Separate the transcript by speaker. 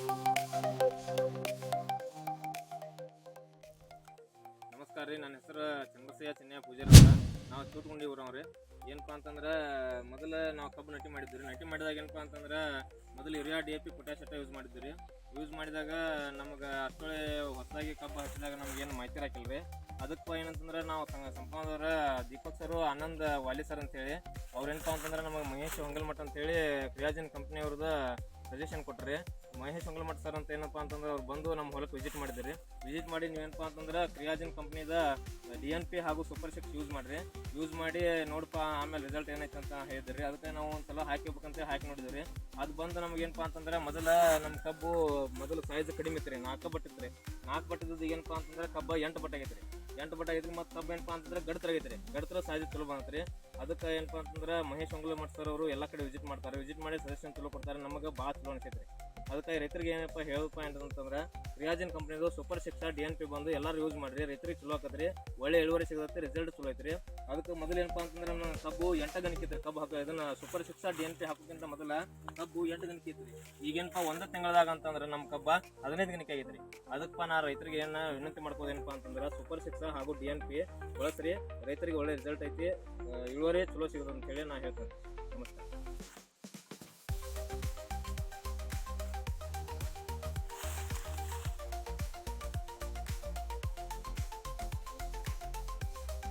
Speaker 1: ನಮಸ್ಕಾರ ರೀ, ನನ್ನ ಹೆಸರು ಚಂದ್ರಸಯ್ಯ ಚೆನ್ನಯ್ಯ ಪೂಜಾರಿ ಅಂತ. ನಾವು ಚೂಟ್ಗುಂಡಿ ಊರವ್ರಿ. ಏನಪ್ಪ ಅಂತಂದ್ರೆ, ಮೊದಲು ನಾವು ಕಬ್ಬು ನಟಿ ಮಾಡಿದ್ವಿ ನಟಿ ಮಾಡಿದಾಗ ಏನಪ್ಪ ಅಂತಂದ್ರೆ, ಮೊದಲು urea, D A P potash use ಮಾಡಿದ್ವಿ ರೀ. ಯೂಸ್ ಮಾಡಿದಾಗ ನಮ್ಗೆ ಅಷ್ಟೊಳೆ ಹೊಸದಾಗಿ ಕಬ್ಬು ಹಚ್ಚಿದಾಗ ನಮ್ಗೆ ಏನು ಮಾಹಿತಿ ಹಾಕಿಲ್ಲ ರೀ. ಅದಕ್ಕೆ ಏನಂತಂದ್ರೆ, ನಾವು ಸಂಪಾದವ್ರ ದೀಪಕ್ ಸರು, ಆನಂದ್ ವಾಲಿ ಸರ್ ಅಂತೇಳಿ. ಅವ್ರೇನಪ್ಪ ಅಂತಂದ್ರೆ, ನಮಗೆ ಮಹೇಶ್ ಹೊಂಗಲ್ಮಠ ಅಂತೇಳಿ ಕ್ರಿಯಾಜಿನ್ ಕಂಪ್ನಿ ಅವ್ರದ್ದು ಸಜೆಷನ್ ಕೊಟ್ಟರೆ ಮಹೇಶ್ ಹೊಂಗಲ್ಮಠ ಸರ್ ಅಂತ ಏನಪ್ಪ ಅಂತಂದ್ರೆ ಅವ್ರು ಬಂದು ನಮ್ಮ ಹೊಲಕ್ಕೆ ವಿಸಿಟ್ ಮಾಡಿದ್ರಿ. ವಿಸಿಟ್ ಮಾಡಿ ನೀವೇನಪ್ಪ ಅಂತಂದ್ರೆ ಕ್ರಿಯಾಜಿನ್ ಕಂಪ್ನಿದ ಡಿ ಎನ್ ಪಿ ಹಾಗೂ ಸೂಪರ್ ಸಿಕ್ಸ್ ಯೂಸ್ ಮಾಡ್ರಿ. ಯೂಸ್ ಮಾಡಿ ನೋಡಪ್ಪ ಆಮೇಲೆ ರಿಸಲ್ಟ್ ಏನೈತೆ ಅಂತ ಹೇಳಿದ್ರಿ. ಅದಕ್ಕೆ ನಾವು ಒಂದ್ಸಲ ಹಾಕಿಬೇಕಂತ ಹಾಕಿ ನೋಡಿದ್ರಿ. ಅದು ಬಂದು ನಮ್ಗೆ ಏನಪ್ಪಾ ಅಂತಂದ್ರೆ ಮೊದಲ ನಮ್ಮ ಕಬ್ಬು ಮೊದಲು ಸೈಜ್ ಕಡಿಮೆ ಇತ್ತು ರೀ ನಾಲ್ಕು ಬಟ್ಟಿತ್ತು ರೀ ನಾಲ್ಕು ಬಟ್ಟಿದ್ದು ಏನಪ್ಪ ಅಂತಂದ್ರೆ ಕಬ್ಬ ಎಂಟು ಬಟ್ಟೆ ಆಗೈತೆ ರೀ ಎಂಟು ಬಟ್ ಐತ್ರಿ ಮತ್ತು ಕಬ್ಬು ಏನಪ್ಪ ಅಂತಂದ್ರೆ ಗಡ್ತರ ಆಗೈತೆ ರೀ ಗಡ್ತರ ಸಾಧ್ಯ ಚಲೋ ಬಂತ್ರಿ. ಅದಕ್ಕೆ ಏನಪ್ಪ ಅಂತಂದ್ರೆ ಮಹೇಶ್ ಮಠ ಸರ್ ಅವರು ಎಲ್ಲ ಕಡೆ ವಿಸಿಟ್ ಮಾಡ್ತಾರೆ. ವಿಸಿಟ್ ಮಾಡಿ ಸಜೆಷನ್ ಚಲೋ ಕೊಡ್ತಾರೆ. ನಮಗೆ ಭಾಳ ಚಲೋ ಅನಿಸೈತೆ ರೀ ಅದಕ್ಕೆ ರೈತರಿಗೆ ಏನಪ್ಪ ಹೇಳಪ್ಪ ಅಂತಂದ್ರೆ ರಿಯಾಜಿನ್ ಕಂಪ್ನಿದು super six D N P ಬಂದು ಎಲ್ಲರೂ ಯೂಸ್ ಮಾಡಿರಿ, ರೈತರಿಗೆ ಚಲೋ ಆಕತ್ರಿ, ಒಳ್ಳೆ ಇಳುವರಿ ಸಿಗುತ್ತೆ ರಿಸಲ್ಟ್ ಚಲೋ ಐತ್ರಿ. ಅದಕ್ಕೆ ಮೊದಲು ಏನಪ್ಪ ಅಂತಂದ್ರೆ ನಾನು ಕಬ್ಬು ಎಂಟು ಇತ್ತು ಕಬ್ಬು ಹಾಕೋ, ಇದನ್ನ super six D N P ಹಾಕೋಕ್ಕಿಂತ ಮೊದಲ ಕಬ್ಬು ಎಂಟು ಗಣಿಕೆ ಇತ್ತು ಈಗೇನಪ್ಪ ಒಂದು ತಿಂಗಳದಾಗ ಅಂತಂದ್ರೆ ನಮ್ಮ ಕಬ್ಬ ಹದಿನೈದು ಗಣಿಕೆ ಆಗೈತ್ರಿ. ಅದಕ್ಕೆ ನಾ ರೈತರಿಗೆ ಏನ ವಿನಂತಿ ಮಾಡ್ಕೋದೇನಪ್ಪ ಅಂತಂದ್ರೆ ಸೂಪರ್ ಸಿಕ್ಸ್ ಹಾಗೂ ಡಿ ಎನ್ ಪಿ ಬಳಸ್ರಿ, ರೈತರಿಗೆ ಒಳ್ಳೆ ರಿಸಲ್ಟ್ ಐತಿ ಇಳುವರಿ ಚಲೋ ಸಿಗುತ್ತೆ ಅಂತೇಳಿ ನಾ ಹೇಳ್ತೇನೆ.